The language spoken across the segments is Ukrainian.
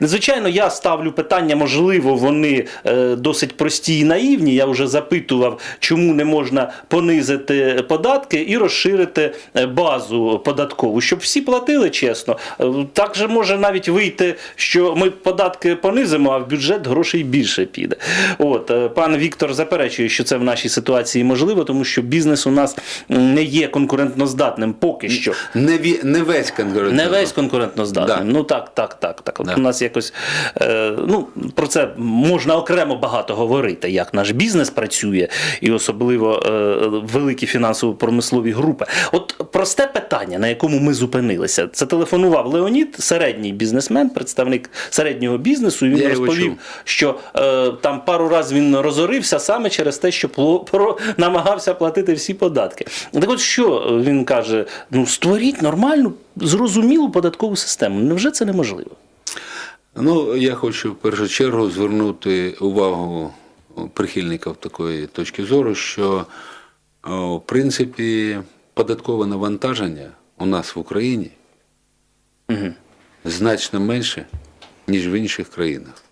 Звичайно, я ставлю питання, можливо, вони е, досить прості і наївні. Я вже запитував, чому не можна понизити податки і розширити е, базу податкову, щоб всі платили чесно. Е, Так же може навіть вийти, що ми податки понизимо, а в бюджет грошей більше піде. От пан Віктор заперечує, що це в нашій ситуації можливо, тому що бізнес у нас не є конкурентноздатним поки що. Не, не весь конкурент. Не весь конкурентно здатним. Да. Ну так, так, так. так. От Да. У нас якось е, ну, про це можна окремо багато говорити, як наш бізнес працює, і особливо е, великі фінансово-промислові групи. От просте питання, на якому ми зупинилися. Це телефонував Леонід, середній бізнесмен, представник середнього бізнесу. І він Я розповів, що е, там пару разів він розорився саме через те, що намагався платити всі податки. Так от що він каже: ну створіть нормальну, зрозумілу податкову систему. Невже це неможливо? Ну, я хочу в першу чергу звернути увагу прихильників такої точки зору, що в принципі податкове навантаження у нас в Україні значно менше, ніж в інших країнах.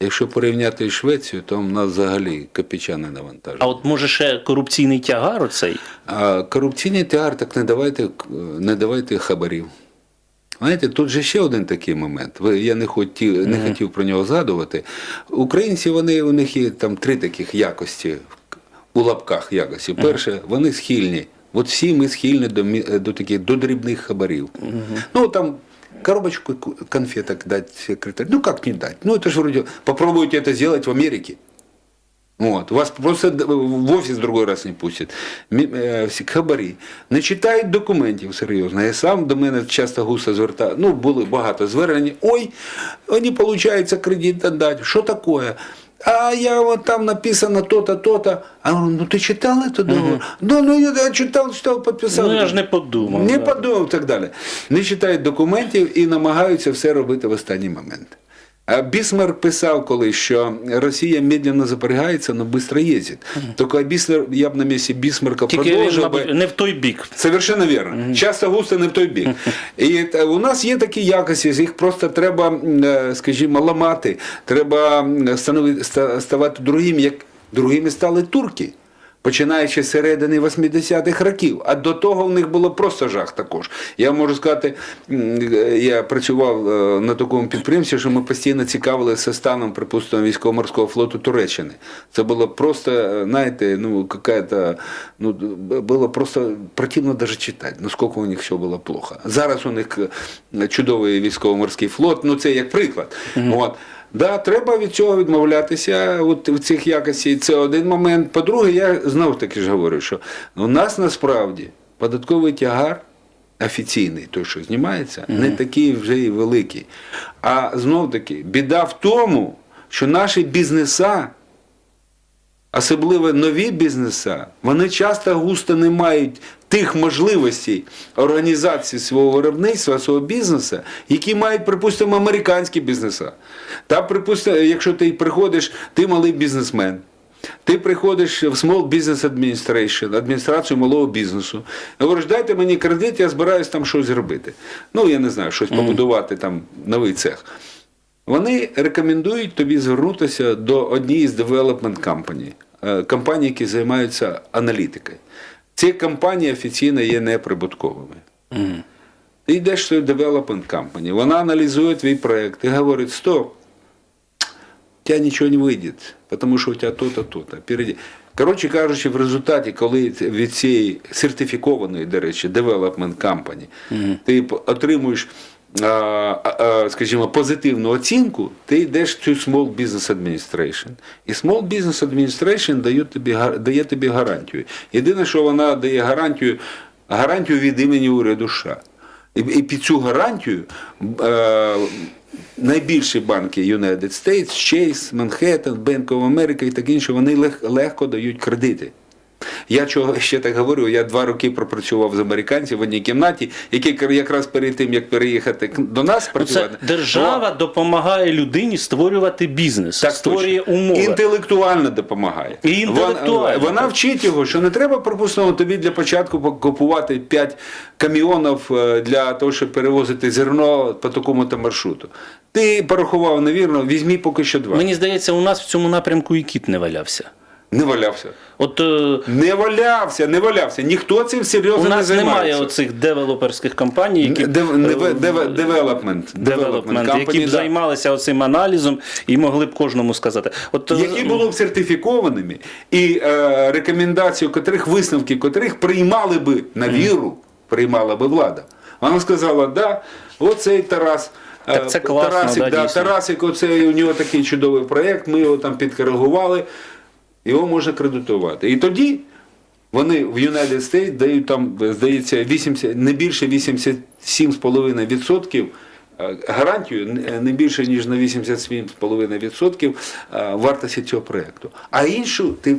Якщо порівняти з Швецією, то в нас взагалі копійчане навантаження. А от може ще корупційний тягар оцей? А корупційний тягар, так не давайте, не давайте хабарів. Знаєте, тут же ще один такий момент. Я не хотів, не хотів про нього згадувати. Українці, вони, у них є там три таких якості у лапках якості. Перше, вони схильні. От всі ми схильні до, до таких до дрібних хабарів. Ну там коробочку конфеток дать секретарь. Ну как не дать? Ну это же вроде попробуйте это сделать в Америке. Вот. Вас просто в офіс другой раз не пустять. Е, хабарі. Не читають документів серйозно. Я сам до мене часто густо звертав. Ну, були багато звернень. Ой, не виходить кредит дати. Що таке? А я вот там написано то-то, то-то. А говорю, ну ти читав це договор? Да, ну я читав, читав, підписав. Ну я ж не подумав. Не да. подумав і так далі. Не читають документів і намагаються все робити в останній момент. А Бісмарк писав колись, що Росія медленно запрягається, але швидко їздить. Тільки Біслер, я б на місці Бісмарка Тільки він, продовжив мабуть, би. не в той бік. Совершенно вірно. Часто густо не в той бік. І у нас є такі якості, їх просто треба, е, скажімо, ламати. Треба ставати другим, як другими стали турки. Починаючи з середини 80-х років. А до того в них було просто жах також. Я можу сказати, е, я працював е, на такому підприємстві, що ми постійно цікавилися станом, припустимо, військово-морського флоту Туреччини. Це було просто, е, знаєте, ну, какая-то, ну, було просто противно даже читати, наскільки у них все було плохо. Зараз у них чудовий військово-морський флот, ну це як приклад. От. Да, треба від цього відмовлятися от в цих якостей. Це один момент. По-друге, я знову таки ж говорю, що у нас насправді податковий тягар офіційний, той, що знімається, не такий вже і великий. А знов таки, біда в тому, що наші бізнеса, особливо нові бізнеса, вони часто густо не мають тих можливостей організації свого виробництва, свого бізнесу, які мають, припустимо, американські бізнеса. Та, припустимо, якщо ти приходиш, ти малий бізнесмен. Ти приходиш в Small Business Administration, адміністрацію малого бізнесу. Говориш, дайте мені кредит, я збираюсь там щось зробити. Ну, я не знаю, щось побудувати, там новий цех. Вони рекомендують тобі звернутися до однієї з development company, е, компаній, які займаються аналітикою. Ці компанії офіційно є неприбутковими. Ти йдеш в development company, вона аналізує твій проєкт і говорить, стоп, у тебя ничего не выйдет, потому что у тебя то-то, то-то. Коротше кажучи, в результаті, коли від цієї сертифікованої, до речі, development company, ти отримуєш, скажімо, позитивну оцінку, ти йдеш в цю Small Business Administration. І Small Business Administration дає тобі, дає тобі гарантію. Єдине, що вона дає гарантію, гарантію від імені уряду США. І, і під цю гарантію е, найбільші банки United States, Chase, Manhattan, Bank of America і так інше, вони лег, легко дають кредити. Я чого ще так говорю, я два роки пропрацював з американців в одній кімнаті, які якраз перед тим, як переїхати до нас Ну, працювати. Це держава допомагає людині створювати бізнес, Так створює точно. умови. Інтелектуально допомагає. І інтелектуально. Вона, вона вчить його, що не треба, припустимо, тобі для початку купувати 5 каміонів е, для того, щоб перевозити зерно по такому-то маршруту. Ти порахував невірно, візьмі поки що два. Мені здається, у нас в цьому напрямку і кіт не валявся. Не валявся. От е, Не валявся, не валявся. Ніхто цим серйозно у не нас немає оцих девелоперських компаній, які Дев- е, неве- деве- Девелопмент. девелопмент, Company, які б да. займалися оцим аналізом і могли б кожному сказати. От е, які були б сертифікованими, і е, рекомендації котрих висновки котрих приймали би на віру, приймала би влада. Вона сказала, да, оцей Тарас. е, Так це класно, Тарасик, да, да. Тарасик, оцей, у нього такий чудовий проєкт, ми його там підкоригували, його можна кредитувати. І тоді вони в United States дають там, здається, 80, не більше 87,5% е, гарантію, не- не більше, ніж на 87,5% е, вартості цього проєкту. А іншу ти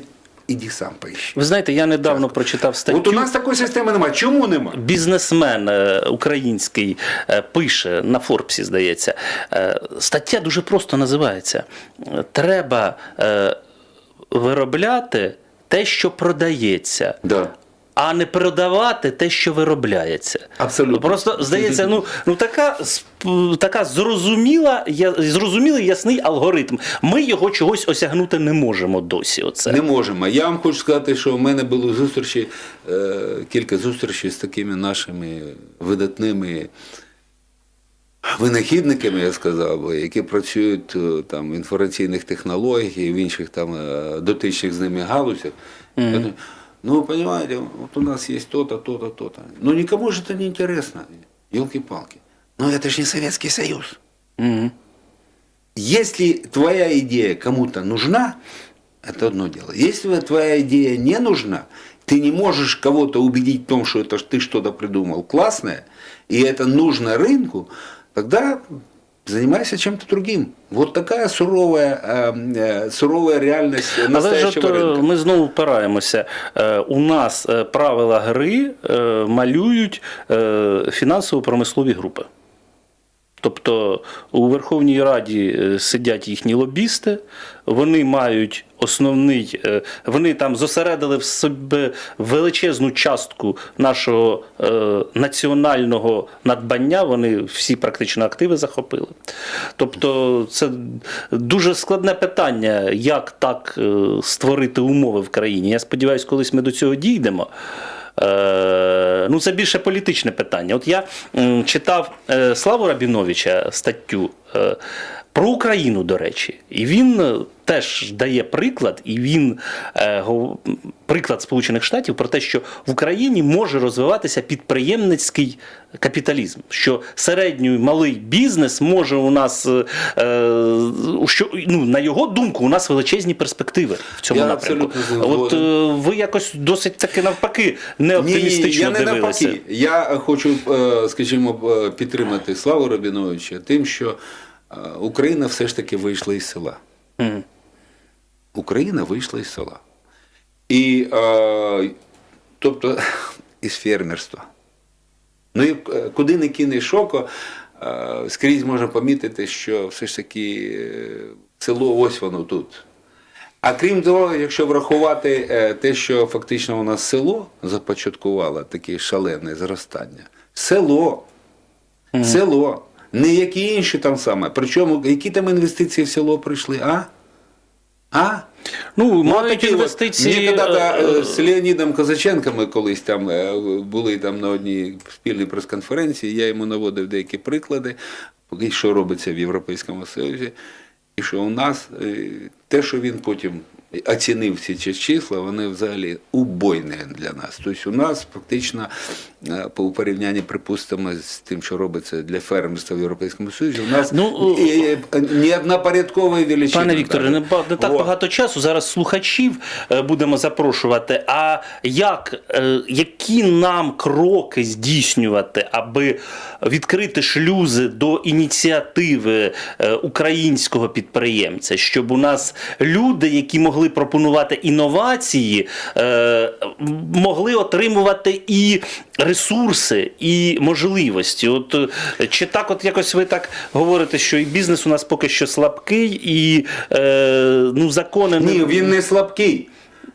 іди сам поїщи. ви знаєте, я недавно прочитав статтю. От у нас такої системи немає. Чому немає? Бізнесмен е, український е, пише на Форбсі, здається. Е, Стаття дуже просто називається: Е, Треба е, виробляти те, що продається. Да. А не продавати те, що виробляється. Абсолютно. Просто здається, ну, ну така, така зрозуміла, я, зрозумілий ясний алгоритм. Ми його чогось осягнути не можемо досі. Оце. Не можемо. Я вам хочу сказати, що в мене були зустрічі, е, кілька зустрічей з такими нашими видатними винахідниками, я сказав, би, які працюють е, там, в інформаційних технологіях і в інших там е, дотичних з ними галузях. Я думаю, Ну, вы понимаете, вот у нас есть то-то, то-то, то-то. Но никому же это не интересно. Елки-палки. Но это же не Советский Союз. Мгм. Если твоя идея кому-то нужна, это одно дело. Если твоя идея не нужна, ты не можешь кого-то убедить в том, что это ж ты что-то придумал классное, и это нужно рынку, тогда занимайся чем-то другим. Вот такая суровая, э, э, суровая реальность Але ж от, настоящего е, рынка. ми знову впираємося. Е, У нас е, правила гри е, малюють е, фінансово-промислові групи. Тобто у Верховній Раді е, сидять їхні лобісти, вони мають основний, е, вони там зосередили в себе величезну частку нашого е, національного надбання, вони всі практично активи захопили. Тобто це дуже складне питання, як так створити умови в країні. Я сподіваюся, колись ми до цього дійдемо. Е, ну, це більше політичне питання. От я читав е, Славу Рабіновича статтю про Україну, до речі, і він е, теж дає приклад, і він е, приклад Сполучених Штатів про те, що в Україні може розвиватися підприємницький капіталізм, що середній малий бізнес може у нас, е, е, що ну, на його думку, у нас величезні перспективи в цьому Я напрямку. От е, ви якось досить таки навпаки не Ні, оптимістично я не дивилися. навпаки. Я хочу, е, скажімо, е, підтримати Славу Рабіновича тим, що е, Україна все ж таки вийшла із села. Мгм. Україна вийшла із села. І, е, тобто, із фермерства. Ну і е, куди не кинеш око, е, скрізь можна помітити, що все ж таки е, село ось воно тут. А крім того, якщо врахувати е, те, що фактично у нас село започаткувало таке шалене зростання. Село. Село. Не які інші там саме. Причому, які там інвестиції в село прийшли, а? А? Ну, мають такі інвестиції. Мені коли е, е, з Леонідом Козаченком ми колись там е, були там на одній спільній прес-конференції, я йому наводив деякі приклади, що робиться в Європейському Союзі, і що у нас те, що він потім оцінив ці числа, вони взагалі убойні для нас. Тобто у нас фактично е, по порівнянні, припустимо, з тим, що робиться для фермерства в Європейському Союзі, у нас Ну, е, е, не величина. Пане Вікторе, не, так Вот. багато часу. Зараз слухачів будемо запрошувати. А як, які нам кроки здійснювати, аби відкрити шлюзи до ініціативи українського підприємця, щоб у нас люди, які могли пропонувати інновації, е, могли отримувати і ресурси, і можливості. От е, чи так, от якось ви так говорите, що і бізнес у нас поки що слабкий, і е, ну закони не- Ні, він не слабкий.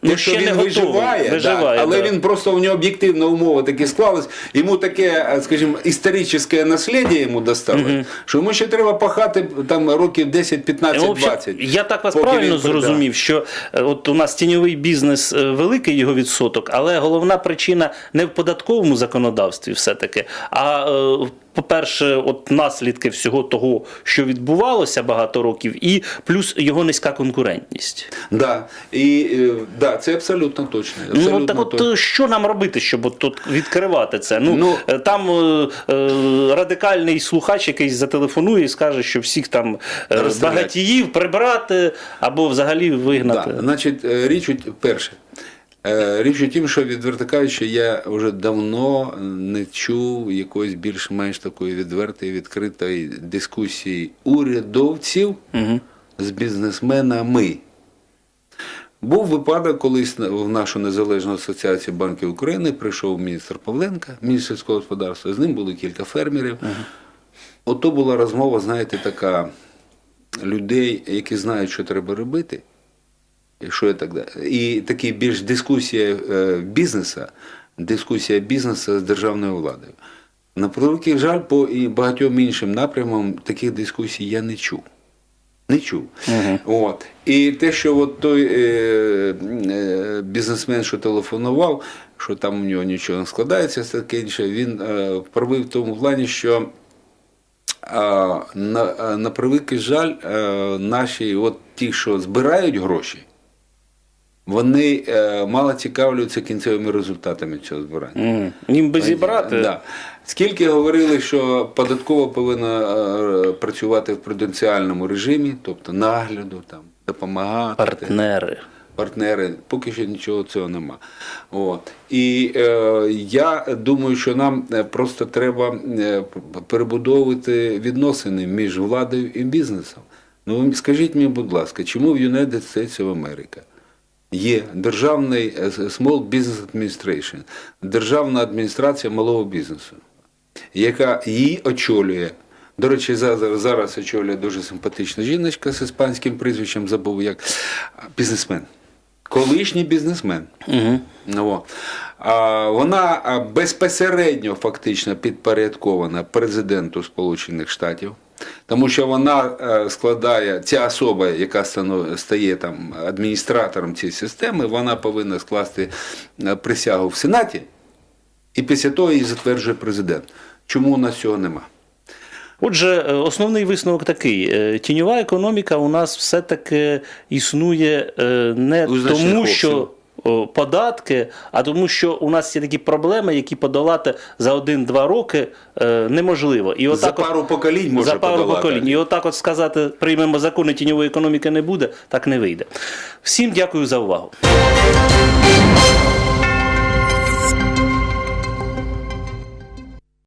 Ну, що він виживає, Виживає, да, але да. він просто у нього об'єктивна умова такі склалась. Йому таке, е, скажімо, історичне наслідя йому досталось, що йому ще треба пахати там років 10, 15, Ну, 20. Я так вас правильно він зрозумів, що е, от у нас тіньовий бізнес е, великий його відсоток, але головна причина не в податковому законодавстві, все-таки, а е, по-перше, от наслідки всього того, що відбувалося багато років, і плюс його низька конкурентність. Да. І, е, да, це абсолютно точно. Абсолютно ну так, от точно. що нам робити, щоб от тут відкривати це? Ну, Ну, е, там е, е, радикальний слухач, якийсь зателефонує і скаже, що всіх там Розстріляти. багатіїв прибрати або взагалі вигнати. Да. Значить, річ перше. Е, Річ у тім, що відверто кажучи, я вже давно не чув якоїсь більш-менш такої відвертої, відкритої дискусії урядовців Угу. з бізнесменами. Був випадок, колись в нашу незалежну асоціацію банків України прийшов міністр Павленка, міністр сільського господарства. З ним було кілька фермерів. Ото була розмова, знаєте, така людей, які знають, що треба робити. І що і так далі. І такий більш дискусія е, бізнесу, дискусія бізнесу з державною владою. На превеликий жаль, по і багатьом іншим напрямам таких дискусій я не чув. Не чув. От. І те, що от той е, е, бізнесмен, що телефонував, що там у нього нічого не складається, таке інше, він е, правий в тому плані, що а, на, на превеликий жаль, е, наші, от ті, що збирають гроші, вони е, мало цікавляться кінцевими результатами цього збирання. Мгм. Їм би зібрати. Да. Скільки говорили, що податково повинна е, працювати в пруденціальному режимі, тобто нагляду, там, допомагати Партнери. партнери, поки що нічого цього нема. От. І е, я думаю, що нам е, просто треба е, перебудовувати відносини між владою і бізнесом. Ну скажіть мені, будь ласка, чому в United States of America є державний е, Small Business Administration, державна адміністрація малого бізнесу, яка її очолює. До речі, зараз очолює дуже симпатична жіночка з іспанським прізвищем, забув як бізнесмен. Колишній бізнесмен. Угу. Ну, о. А, вона безпосередньо фактично підпорядкована президенту Сполучених Штатів, тому що вона е, складає ця особа, яка стає там адміністратором цієї системи, вона повинна скласти е, присягу в Сенаті, і після того її затверджує президент. Чому у нас цього нема? Отже, е, основний висновок такий: тіньова економіка у нас все-таки існує не тому, що податки, а тому, що у нас є такі проблеми, які подолати за один-два роки е, неможливо. І За отак от- пару поколінь може за пару подолати. поколінь. І отак от сказати, приймемо закони тіньової економіки не буде, так не вийде. Всім дякую за увагу.